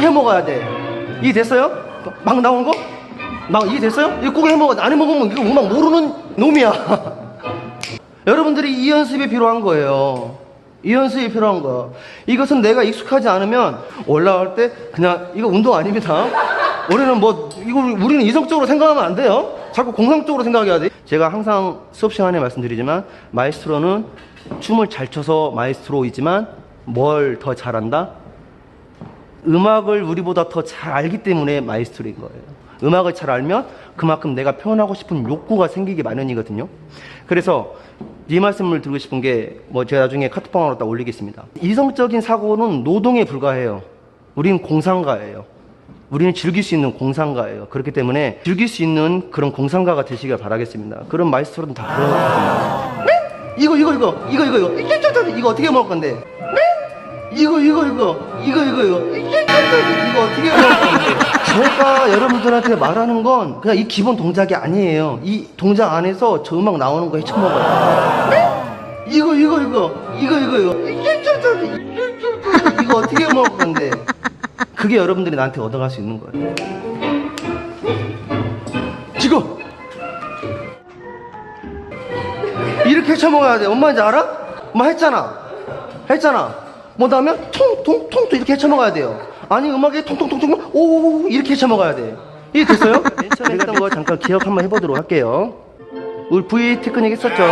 꼭 해 먹어야 돼. 이해 됐어요? 막 나온 거? 막 이해 됐어요? 이거 꼭 해 먹어. 안 해 먹으면 이거 음악 모르는 놈이야. 여러분들이 이 연습이 필요한 거예요. 이 연습이 필요한 거. 이것은 내가 익숙하지 않으면 올라갈 때 그냥 이거 운동 아닙니다. 우리는 뭐 이거 우리는 이성적으로 생각하면 안 돼요. 자꾸 공상적으로 생각해야 돼. 제가 항상 수업 시간에 말씀드리지만 마이스트로는 춤을 잘 춰서 마이스트로이지만 뭘 더 잘한다? 음악을 우리보다 더 잘 알기 때문에 마이스트로인 거예요. 음악을 잘 알면 그만큼 내가 표현하고 싶은 욕구가 생기기 마련이거든요. 그래서 이 말씀을 드리고 싶은 게 뭐 제가 나중에 카톡방으로 딱 올리겠습니다. 이성적인 사고는 노동에 불과해요. 우리는 공상가예요. 우리는 즐길 수 있는 공상가예요. 그렇기 때문에 즐길 수 있는 그런 공상가가 되시길 바라겠습니다. 그런 마이스터로는 다 그런 거거든요. 네? 이거 이거 이거 이거 이거 이거 이거 어떻게 먹을 건데? 네? 이거 이거 이거 이거 이거 이거 이거 어떻게 해요? 제가 여러분들한테 말하는 건 그냥 이 기본 동작이 아니에요. 이 동작 안에서 저 음악 나오는 거 헤쳐먹어요. 이거 이거 이거 이거 이거 이거 이거 어떻게 해먹을 건데? 그게 여러분들이 나한테 얻어갈 수 있는 거예요. 지금 이렇게 헤쳐먹어야 돼. 엄마 이제 알아? 엄마 했잖아. 했잖아. 뭐 다음에 통통통통 이렇게 쳐먹어야 돼요. 아니 음악에 통통통통 오 이렇게 쳐먹어야 돼. 이해 됐어요? 맨 처음에 했던 거 잠깐 기억 한번 해보도록 할게요. 우리 V 테크닉 했었죠?